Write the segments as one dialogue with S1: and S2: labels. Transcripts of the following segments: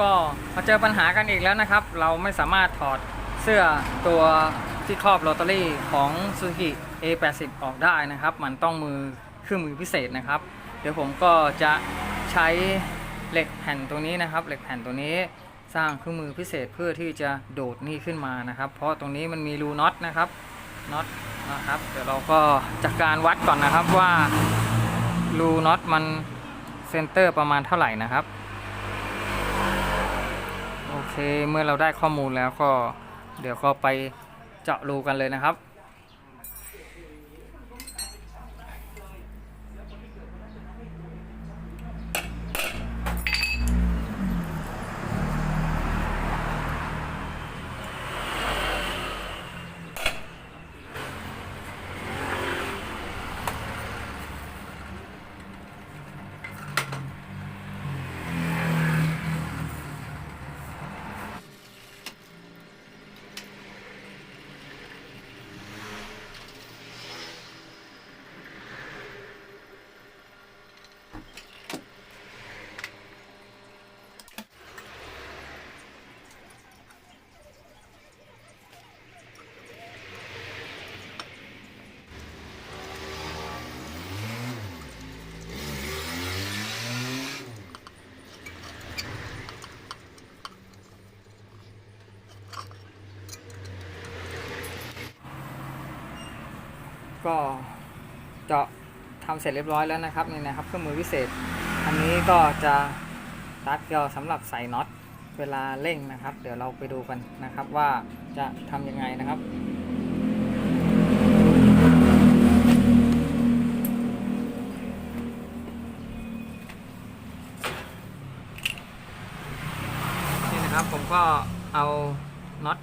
S1: ก็มาเจอปัญหากันอีกแล้วนะครับ เราไม่สามารถถอดเสื้อตัวที่ครอบโรตารี่ของ Suzuki A80 ออกได้นะครับ มันต้องมือเครื่องมือพิเศษนะครับ เดี๋ยวผมก็จะใช้เหล็กแผ่นตัวนี้นะครับ เหล็กแผ่นตัวนี้สร้างเครื่องมือพิเศษเพื่อที่จะโดดนี่ขึ้นมานะครับ เพราะตรงนี้มันมีรูน็อตนะครับน็อตนะครับเดี๋ยวเราก็จากการวัดก่อนนะครับว่ารูน็อตมันเซนเตอร์ประมาณเท่าไหร่นะครับ เคเมื่อเราได้ข้อมูลแล้วก็เดี๋ยวก็ไปเจาะรูกันเลยนะครับ ก็เจาะทำเสร็จเรียบร้อยแล้วนะครับนี่นะครับเครื่องมือพิเศษ อันนี้ก็จะตัดยอสำหรับใส่น็อตเวลาเร่งนะครับ เดี๋ยวเราไปดูกันนะครับว่าจะทำยังไงนะครับนี่นะครับผมก็เอาน็อต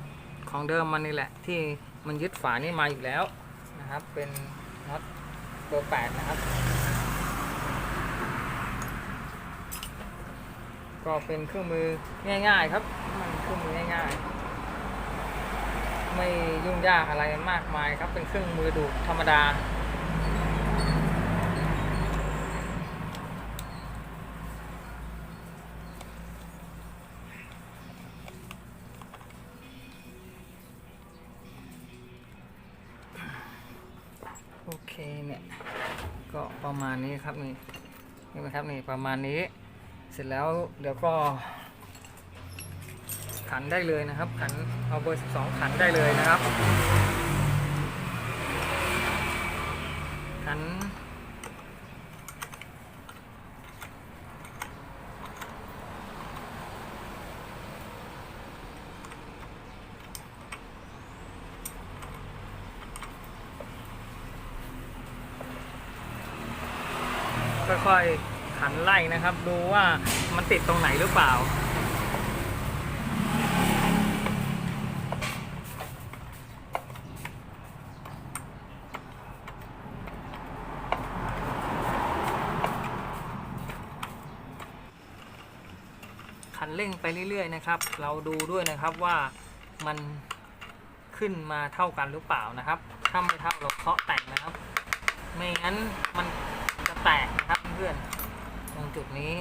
S1: ของเดิมมันนี่แหละ ที่มันยึดฝานี่มาอยู่แล้ว นะครับ เป็นน็อตเบอร์แปดนะครับ ก็เป็นเครื่องมือง่าย ๆ ครับ มันเครื่องมือง่าย ๆ ไม่ยุ่งยากอะไรมากมายครับ เป็นเครื่องมือดูดธรรมดา เคเนี่ยก็ประมาณนี้ครับนี่นี่นะครับนี่ประมาณนี้ เสร็จแล้วเดี๋ยวก็ ขันได้เลยนะครับ ขันเอาเบอร์12ขันได้เลยนะครับขัน ค่อยๆขันไล่นะครับ ดูว่ามันติดตรงไหนหรือเปล่า ขันเร่งไปเรื่อยๆนะครับ เราดูด้วยนะครับว่ามันขึ้นมาเท่ากันหรือเปล่านะครับ ถ้าไม่เท่าเราเคาะแต่งนะครับ ไม่งั้นมันจะแตกนะครับ เพื่อนตรงจุดนี้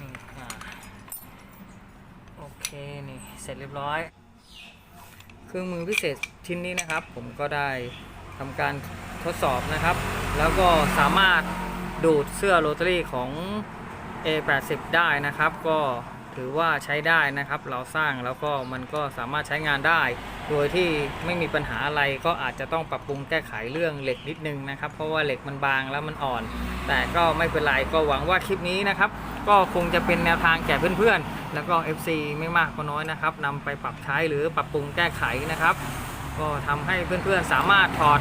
S1: นี่อ่าโอเคนี่เสร็จเรียบร้อย เครื่องมือพิเศษชิ้นนี้นะครับ ผมก็ได้ทำการทดสอบนะครับ แล้วก็สามารถดูดเสื้อโรตารี่ของ A80 ได้นะครับ ก็ ถือว่าใช้ได้นะครับ เราสร้างแล้วก็มันก็สามารถใช้งานได้ โดยที่ไม่มีปัญหาอะไรก็อาจจะต้องปรับปรุงแก้ไขเรื่องเหล็กนิดนึงนะครับ เพราะว่าเหล็กมันบางแล้วมันอ่อน แต่ก็ไม่เป็นไรก็หวังว่าคลิปนี้นะครับ ก็คงจะเป็นแนวทางแก่เพื่อนๆ แล้วก็ FC ไม่มากก็น้อยนะครับนำไปปรับใช้หรือปรับปรุงแก้ไขนะครับ ก็ทำให้เพื่อนๆสามารถถอด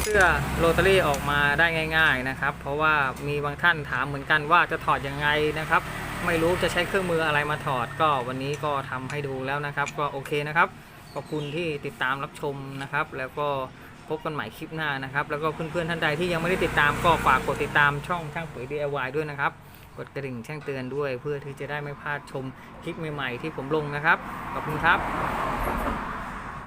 S1: เสื้อโรตารี่ออกมาได้ง่าย ๆนะครับ เพราะว่ามีบางท่านถามเหมือนกันว่าจะถอดยังไงนะครับ ไม่รู้จะใช้เครื่องมืออะไรมาถอด ก็วันนี้ก็ทำให้ดูแล้วนะครับ ก็โอเคนะครับขอบคุณที่ติดตามรับชมนะครับ แล้วก็พบกันใหม่คลิปหน้านะครับ แล้วก็เพื่อนๆท่านใดที่ยังไม่ได้ติดตามก็ฝากกดติดตามช่องช่างปุ๋ย DIY ด้วยนะครับ กดกระดิ่งแจ้งเตือนด้วย เพื่อที่จะได้ไม่พลาดชมคลิปใหม่ๆที่ผมลงนะครับขอบคุณครับ